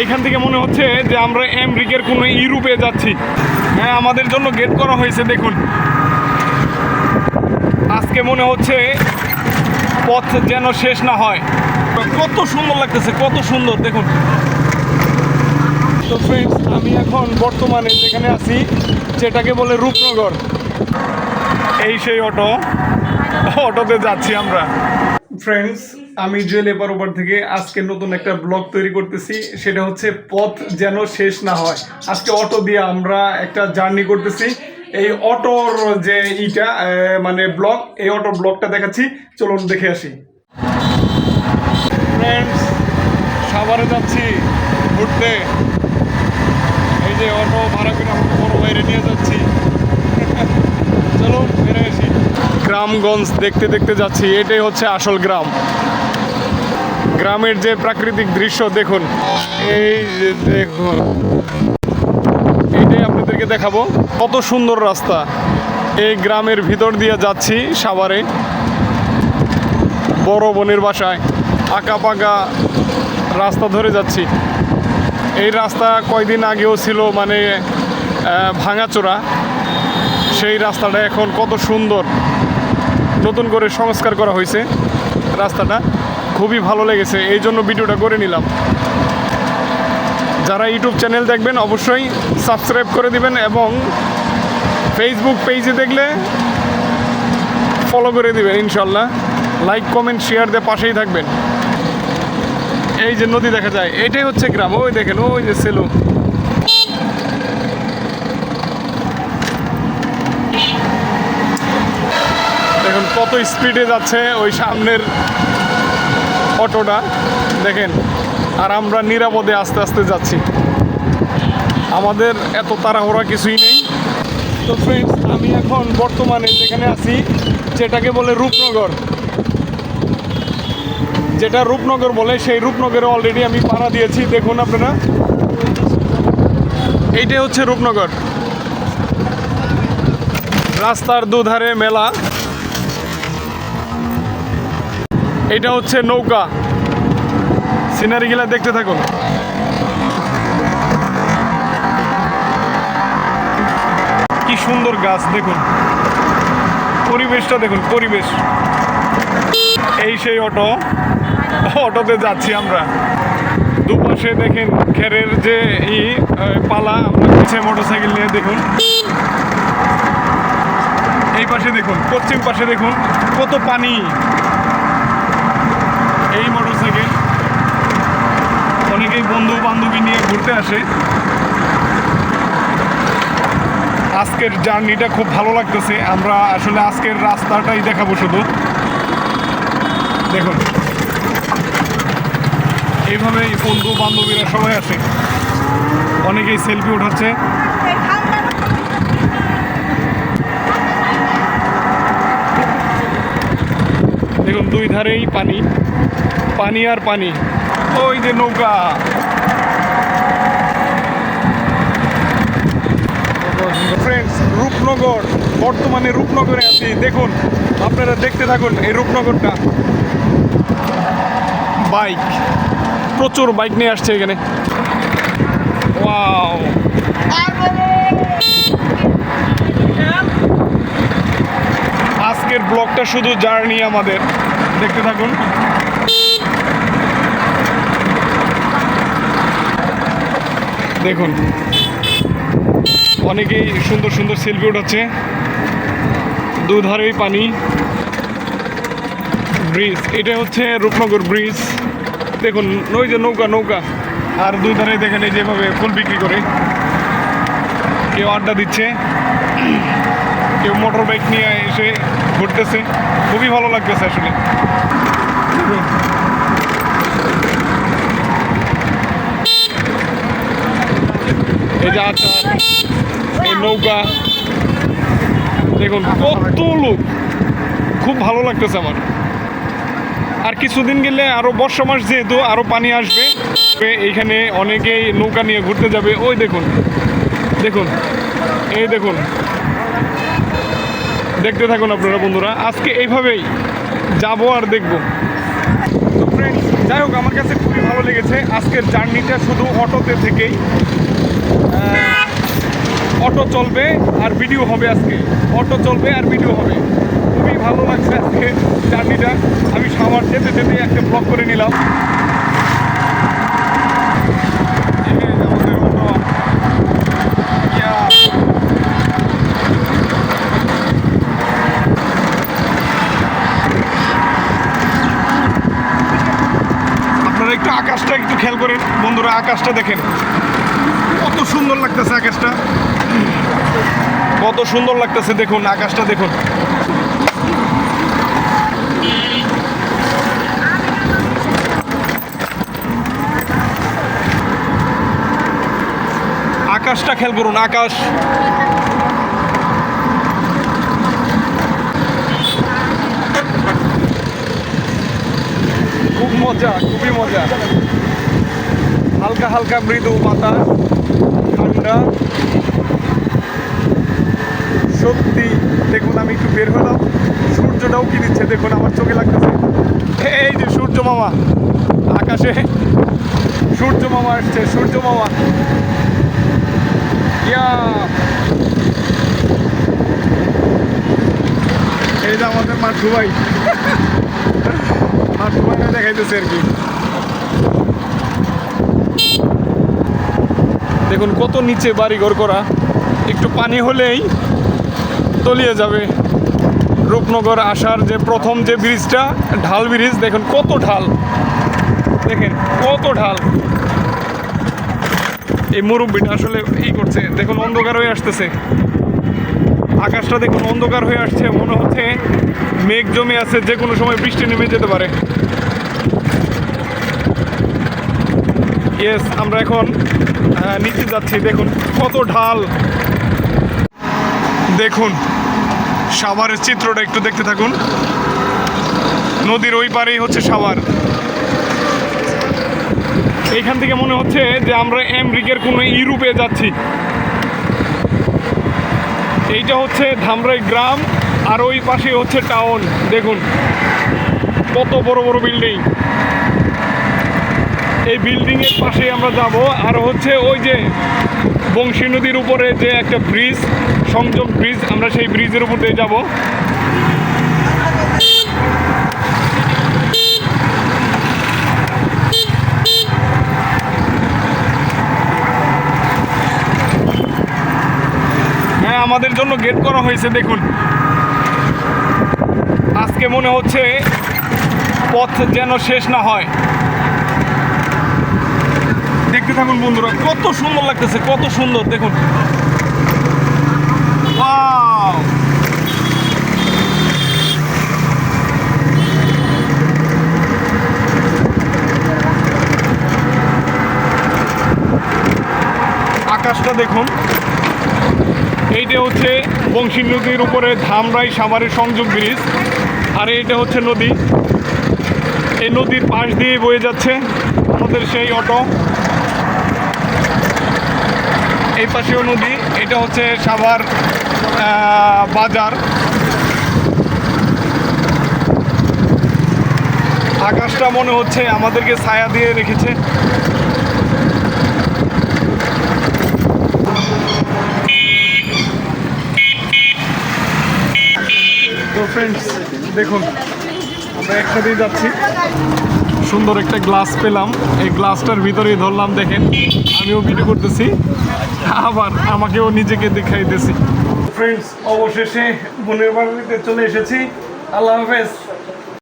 এইখান থেকে মনে হচ্ছে যে আমরা আমেরিকার কোনো ইউরোপে যাচ্ছি। হ্যাঁ আমাদের জন্য গেট করা হয়েছে, দেখুন। আজকে মনে হচ্ছে পথ যেন শেষ না হয়। কত সুন্দর লাগতেছে, কত সুন্দর, দেখুন। তো ফ্রেন্ডস আমি এখন বর্তমানে যেখানে আছি, যেটাকে বলে রূপনগর। এই সেই অটো, অটোতে যাচ্ছি আমরা। ফ্রেন্ডস আমি জুয়েল এপার ওপার থেকে আজকে নতুন একটা ব্লগ তৈরি করতেছি, সেটা হচ্ছে পথ যেন শেষ না হয়। আজকে অটো দিয়ে আমরা একটা জার্নি করতেছি। এই অটোর যে ইটা মানে ব্লগ, এই অটো ব্লগটা দেখাচ্ছি। চলুন দেখে আসি। ফ্রেন্ডস সাভারে যাচ্ছি ঘুরতে। এই যে অটো ভাড়া করে আমরা বড় বাইরে নিয়ে যাচ্ছি। চলো বেড়ে আসি। গ্রামগঞ্জ দেখতে দেখতে যাচ্ছি। এটাই হচ্ছে আসল গ্রাম। গ্রামের যে প্রাকৃতিক দৃশ্য, দেখুন। এই যে দেখুন। এইটাই আপনাদেরকে দেখাবো। কত সুন্দর রাস্তা। এই গ্রামের ভিতর দিয়ে যাচ্ছি সাভারে। বড় বোনের বাসায়। আঁকা পাকা রাস্তা ধরে যাচ্ছি। এই রাস্তা কয়দিন আগেও ছিল মানে ভাঙাচোরা। সেই রাস্তাটা এখন কত সুন্দর। নতুন করে সংস্কার করা হয়েছে রাস্তাটা। খুবই ভালো লেগেছে, এই জন্য ভিডিওটা করে নিলাম। যারা ইউটিউব চ্যানেল দেখবেন, অবশ্যই সাবস্ক্রাইব করে দিবেন এবং ফেসবুক পেজে দেখলে ফলো করে দিবেন ইনশাল্লাহ লাইক কমেন্ট শেয়ার দিয়ে পাশেই থাকবেন। এই যে নদী দেখা যায়, এটাই হচ্ছে গ্রাম। ওই দেখেন, ওই যে সেলু দেখুন কত স্পিডে যাচ্ছে ওই সামনের অটোটা, দেখেন, আর আমরা নিরাপদে আস্তে আস্তে যাচ্ছি। আমাদের এত তাড়াহুড়া কিছুই নেই। তো ফ্রেন্ডস আমি এখন বর্তমানে যেখানে আছি, যেটাকে বলে রূপনগর। যেটা রূপনগর বলে, সেই রূপনগরে অলরেডি আমি পাড়া দিয়েছি। দেখুন আপনারা। এইটাই হচ্ছে রূপনগর। রাস্তার দুধারে মেলা। এটা হচ্ছে নৌকা। সিনারি সিনারিগুলা দেখতে থাকুন। কি সুন্দর গাছ, দেখুন। পরিবেশটা দেখুন, পরিবেশ। এই সেই অটো। অটোতে যাচ্ছি আমরা। দুপাশে দেখেন খেরের যে ই পালা। পিছিয়ে মোটরসাইকেল নিয়ে দেখুন। এই পাশে দেখুন, পশ্চিম পাশে দেখুন, কত পানি। এই মোটরসাইকেল। অনেকেই বন্ধু বান্ধবী নিয়ে ঘুরতে আসে। আজকের জার্নিটা খুব ভালো লাগতেছে। আমরা আসলে আজকের রাস্তাটাই দেখাবো শুধু। দেখুন। এইভাবে বন্ধু বান্ধবীরা সবাই আসে। অনেকেই সেলফি উঠাচ্ছে দেখুন দুই ধারেই পানি। পানি আর পানি। ওই যে নৌকা। ফ্রেন্ডস রূপনগর, বর্তমানে রূপনগরে আছি। দেখুন, আপনারা দেখতে থাকুন এই রূপনগরটা। বাইক। প্রচুর বাইক নিয়ে আসছে এখানে। ওয়াও আজকের ব্লগটা শুধু জার্নি আমাদের। দেখতে থাকুন। দেখুন, অনেকেই সুন্দর সুন্দর সেলফি উঠাচ্ছে। দুধারেই পানি। ব্রিজ এটা হচ্ছে রূপনগর ব্রিজ দেখুন, ওই যে নৌকা নৌকা। আর দুই ধারে দেখেন এই যেভাবে ফুল বিক্রি করে। কেউ আড্ডা দিচ্ছে। কেউ মোটর বাইক নিয়ে এসে ঘুরতেছে। খুবই ভালো লাগতেছে আসলে। এই যে আচার এই নৌকা, দেখুন কত লোক। খুব ভালো লাগতেছে আমার। আর কিছুদিন গেলে আরও বর্ষা মাস যেহেতু, আরও পানি আসবে এইখানে অনেকেই নৌকা নিয়ে ঘুরতে যাবে। ওই দেখুন দেখুন, এই দেখুন। দেখতে থাকুন আপনারা বন্ধুরা। আজকে এইভাবেই যাব আর দেখব। তো ফ্রেন্ডস যাই হোক, আমার কাছে খুবই ভালো লেগেছে। আজকের জার্নিটা শুধু অটোতে থেকেই অটো চলবে আর ভিডিও হবে আজকে। অটো চলবে আর ভিডিও হবে। খুবই ভালো লাগছে আজকে জার্নিটা। আমি সামার যেতে যেতে একটা ব্লগ করে নিলাম এই যে আমাদের অটো। ইয়া। আপনারা একটু আকাশটা একটু খেয়াল করেন। বন্ধুরা, আকাশটা দেখেন। কত সুন্দর লাগতেছে আকাশটা। কত সুন্দর লাগতেছে, দেখুন, আকাশটা দেখুন। আকাশটা খেয়াল করুন, আকাশ। মজা, খুবই মজা। হালকা হালকা মৃদু বাতাস, ঠান্ডা। সত্যি, দেখুন, আমি একটু বের হলাম। সূর্যটাও কি দিচ্ছে? দেখুন, আমার চোখে লাগতেছে। এই যে সূর্য মামা, আকাশে। সূর্য মামা আসছে সূর্য মামা। ইয়া। এই যে আমাদের মাঠু ভাই দেখাইতেছে আর কি। দেখুন কত নিচে বাড়ি ঘর করা। একটু পানি হলেই তলিয়ে যাবে। রূপনগর আসার যে প্রথম যে ব্রিজটা, ঢাল ব্রিজ, দেখুন কত ঢাল। দেখেন কত ঢাল। এই মুরব্বিটা আসলে ই করছে, দেখুন অন্ধকার হয়ে আসতেছে। আকাশটা দেখুন অন্ধকার হয়ে আসছে, মনে হচ্ছে মেঘ জমে আছে যে কোনো সময় বৃষ্টি নেমে যেতে পারে। ইয়েস আমরা এখন আহ, নিচে যাচ্ছি দেখুন কত ঢাল। দেখুন সাভারের চিত্রটা একটু দেখতে থাকুন। নদীর ওই পারেই হচ্ছে সাভার। এইখান থেকে মনে হচ্ছে যে আমরা আমেরিকার কোনো ইউরোপে যাচ্ছি। এইটা হচ্ছে ধামরাই গ্রাম। আর ওই পাশে হচ্ছে টাউন, দেখুন। কত বড় বড় বিল্ডিং। এই বিল্ডিং এর পাশে আমরা যাব, আর হচ্ছে ওই যে বংশী নদীর উপরে যে একটা ব্রিজ সংযোগ ব্রিজ, আমরা সেই ব্রিজের উপর দিয়ে যাব। হ্যাঁ আমাদের জন্য গেট করা হয়েছে, দেখুন। আজকে মনে হচ্ছে পথ যেন শেষ না হয়। দেখতে থাকুন বন্ধুরা, কত সুন্দর লাগতেছে, কত সুন্দর, দেখুন! আকাশটা দেখুন, এইটা হচ্ছে বংশী নদীর উপরে ধামরাই সাভারের সংযোগ ব্রিজ। আর এইটা হচ্ছে নদী। এই নদীর পাশ দিয়ে বয়ে যাচ্ছে আমাদের সেই অটো। এই পাশেও নদী, এটা হচ্ছে সাভার বাজার। আকাশটা মনে হচ্ছে আমাদেরকে ছায়া দিয়ে রেখেছে। ফ্রেন্ডস দেখুন, আমরা একসাথেই যাচ্ছি। সুন্দর একটা গ্লাস পেলাম। এই গ্লাসটার ভিতরেই ধরলাম, দেখেন, আমিও ভিডিও করতেছি, আবার আমাকেও নিজেকে দেখাইতেছি। ফ্রেন্ডস অবশেষে বোনের বাড়িতে চলে এসেছি। আল্লাহ হাফেজ।